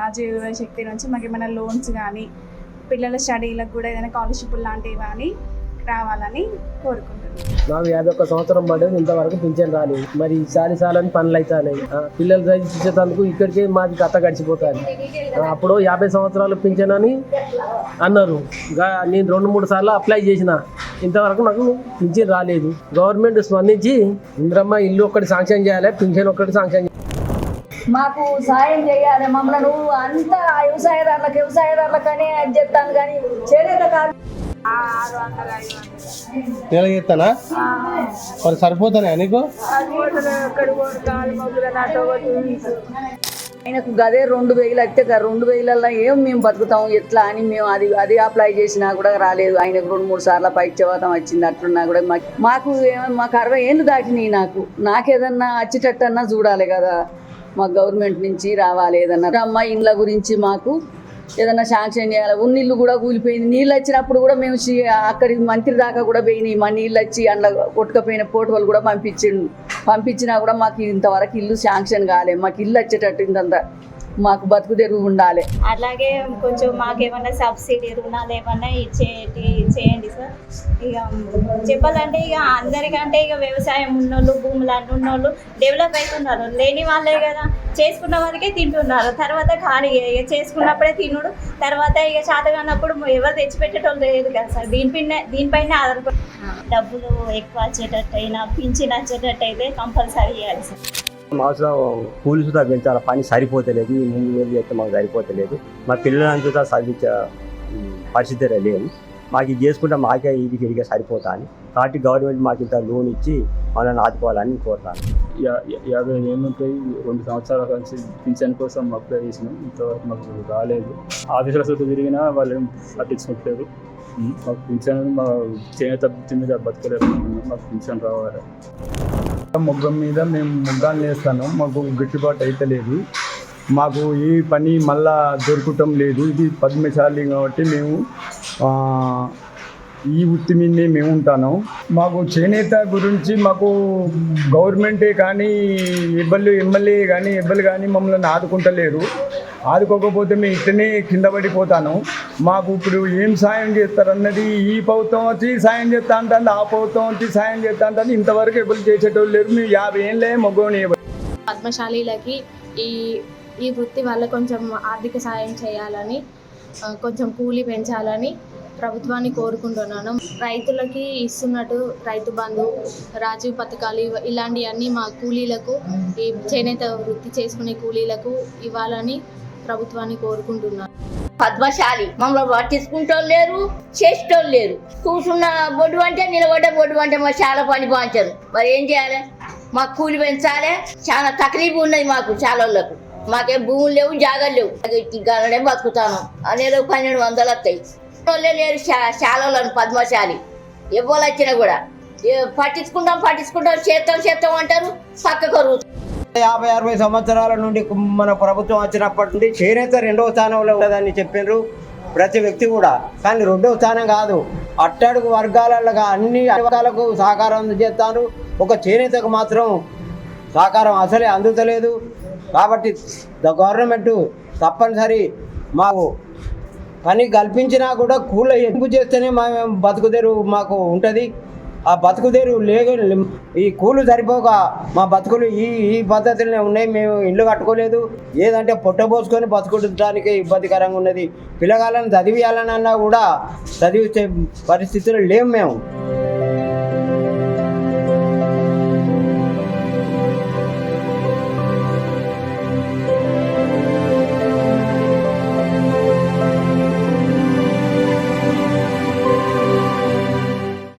రాజీవ్ శక్తి నుంచి మాకు ఏమైనా లోన్స్ కానీ పిల్లల స్టడీలకు కూడా ఏదైనా స్కాలర్షిప్ లాంటివి కానీ రావాలని కోరుకుంటున్నాను నాకు యాభై ఒక్క సంవత్సరం పడేది ఇంతవరకు పింఛన్ రాలేదు. మరి సారి సాలని పనులు అవుతాయి పిల్లలు చదివించేటందుకు ఇక్కడికే మాది కథ గడిచిపోతాను అప్పుడు యాభై సంవత్సరాలు పింఛన్ అని అన్నారు. నేను రెండు మూడు సార్లు అప్లై చేసిన. ఇంతవరకు నాకు పింఛన్ రాలేదు. గవర్నమెంట్ స్పందించి ఇంద్రమ్మ ఇల్లు ఒక్కటి శాంక్షన్ చేయాలి పింఛన్ ఒక్కటి శాంక్షన్ చేయాలి. మాకు సాయం చేయాలి మమ్మల్ని అంతా వ్యవసాయదారులకు వ్యవసాయదారులకనే అది చెప్తాను కానీ చేనేత కాదు. నెల చేస్తానా మరి సరిపోతానే నీకు? ఆయనకు గదే రెండు వేలు అయితే రెండు వేలల్లో ఏం మేము బతుకుతాం ఎట్లా అని మేము అది అది అప్లై చేసినా కూడా రాలేదు. ఆయనకు రెండు మూడు సార్లు పైచ్యవాతం వచ్చింది అట్లున్నా కూడా మాకు మాకు ఏమ- మాకు అరవై ఏళ్ళు దాటినాయి నాకు. నాకేదన్నా వచ్చేటట్టన్నా చూడాలి కదా. మాకు గవర్నమెంట్ నుంచి రావాలి ఏదన్నా. అమ్మ ఇండ్ల గురించి మాకు ఏదన్నా శాంక్షన్ చేయాలి? నీళ్ళు కూడా కూలిపోయింది. నీళ్ళు వచ్చినప్పుడు కూడా మేము అక్కడి అక్కడికి మంత్రి దాకా కూడా పోయినాయి. మా నీళ్ళు వచ్చి అందులో కొట్టుకపోయిన పోటువలు కూడా పంపించిండు. పంపించినా కూడా మాకు ఇంతవరకు ఇల్లు శాంక్షన్ కాలే. మాకు ఇల్లు వచ్చేటట్టు ఇంతంత మాకు బతుకు తెరువు ఉండాలి. అలాగే కొంచెం మాకేమన్నా సబ్సిడీ రుణాలు ఏమన్నా ఇచ్చేటి చేయండి సార్. ఇక చెప్పాలంటే ఇక అందరికంటే ఇక వ్యవసాయం ఉన్నోళ్ళు భూములు అన్ని ఉన్నోళ్ళు డెవలప్ అవుతున్నారు. లేని వాళ్ళే కదా. చేసుకున్న వారికే తింటున్నారు. తర్వాత ఖాళీ ఇక చేసుకున్నప్పుడే తినుడు. తర్వాత ఇక చేతగానప్పుడు ఎవరు తెచ్చిపెట్టేటోళ్ళు లేదు కదా సార్. దీనిపైన దీనిపైన ఆధారపడి డబ్బులు ఎక్కువ వచ్చేటట్టు అయినా పింఛన్ వచ్చేటట్టు అయితే కంపల్సరీ ఇవ్వాలి సార్. అవసరం కూలి సుధా పెంచాలి. పని సరిపోతలేదు. ఈ ముందు వేలు చేస్తే మాకు సరిపోతలేదు. మా పిల్లలను చూసా చదివించే పరిస్థితి లేదు. మాకు ఇది చేసుకుంటే మాకే ఇది ఇదిగా సరిపోతా అని కాబట్టి గవర్నమెంట్ మాకు ఇంత లోన్ ఇచ్చి మనల్ని ఆదుకోవాలని కోరుతాను. యాభై ఏళ్ళు రెండు సంవత్సరాల నుంచి పింఛన్ కోసం అప్లై చేసినాం. ఇంతవరకు మాకు రాలేదు. ఆఫీసుల చుట్టూ తిరిగినా వాళ్ళు ఏం మాకు పింఛన్ మా చేనేత వృత్తి మీద బతకలేదు మాకు పింఛన్ రావాలి. మొగ్గం మీద మేము మొగ్గాలు వేస్తాను మాకు గిట్టుబాటు అయితే లేదు. మాకు ఈ పని మళ్ళా దొరకటం లేదు. ఇది పద్మశాలి కాబట్టి మేము ఈ వృత్తి మీదనే మేము ఉంటాను. మాకు చేనేత గురించి మాకు గవర్నమెంటే కానీ ఎవ్వరు ఎమ్మెల్యే కానీ ఎవ్వరు కానీ మమ్మల్ని ఆదుకుంటలేరు. ఆదుకోకపోతే మేము ఇట్లనే కింద పడిపోతాను. మాకు ఇప్పుడు ఏం సాయం చేస్తారన్నది ఈ ప్రభుత్వం వచ్చి సాయం చేస్తా అంటే ఆ ప్రభుత్వం వచ్చి సాయం చేస్తా అంటే ఇంతవరకు ఎవరు చేసేటోళ్ళు లేరు. మేము యాభై ఏళ్ళే మగోని పద్మశాలీలకి ఈ ఈ వృత్తి వల్ల కొంచెం ఆర్థిక సాయం చేయాలని కొంచెం కూలీ పెంచాలని ప్రభుత్వాన్ని కోరుకుంటున్నాను. రైతులకి ఇస్తున్నట్టు రైతు బంధు రాజీవ్ పథకాలు ఇలాంటివన్నీ మా కూలీలకు ఈ చేనేత వృత్తి చేసుకునే కూలీలకు ఇవ్వాలని ప్రభుత్వాన్ని కోరుకుంటున్నాను పద్మశాలి. మమ్మల్ని పట్టించుకుంటోళ్ళు లేరు చేసేటోళ్ళు లేరు. కూర్చున్న బొడ్డు అంటే నిలబడ్డ బొడ్డు అంటే మా చాలా పని పాంచారు మరి ఏం చేయాలి? మాకు కూలి పెంచాలి. చాలా తక్లీఫ్ ఉన్నది మాకు చాలా వాళ్ళకు మాకేం భూములు లేవు జాగాలు లేవు. గలనే బతుకుతాను. అనేది పన్నెండు వందలు వస్తాయి. వాళ్ళే లేరు చా- పద్మశాలి. ఎవరు వచ్చినా కూడా. పట్టించుకుంటాం పట్టించుకుంటాం చేస్తాం చేస్తాం అంటారు. పక్క కరుగుతాం యాభై అరవై సంవత్సరాల నుండి మన ప్రభుత్వం వచ్చినప్పటి నుండి చేనేత రెండవ స్థానంలో ఉండదని చెప్పినారు ప్రతి వ్యక్తి కూడా. కానీ రెండవ స్థానం కాదు. అట్టడుగు వర్గాలలో అన్ని వర్గాలకు సహకారం అందజేస్తారు ఒక చేనేతకు మాత్రం సహకారం అసలే అందుతలేదు. కాబట్టి ద గవర్నమెంట్ తప్పనిసరి మాకు పని కల్పించినా కూడా కూల ఎందుకు చేస్తేనే మా బతుకుదేరు మాకు ఉంటుంది. ఆ బతుకుదేరు లేక ఈ కూలు సరిపోక మా బతుకులు ఈ ఈ పద్ధతులనే ఉన్నాయి. మేము ఇల్లు కట్టుకోలేదు. ఏదంటే పొట్టబోసుకొని బతుకుంటానికి ఇబ్బందికరంగా ఉన్నది. పిల్లగాళ్ళని చదివియాలనన్నా కూడా చదివించే పరిస్థితులు లేము మేము.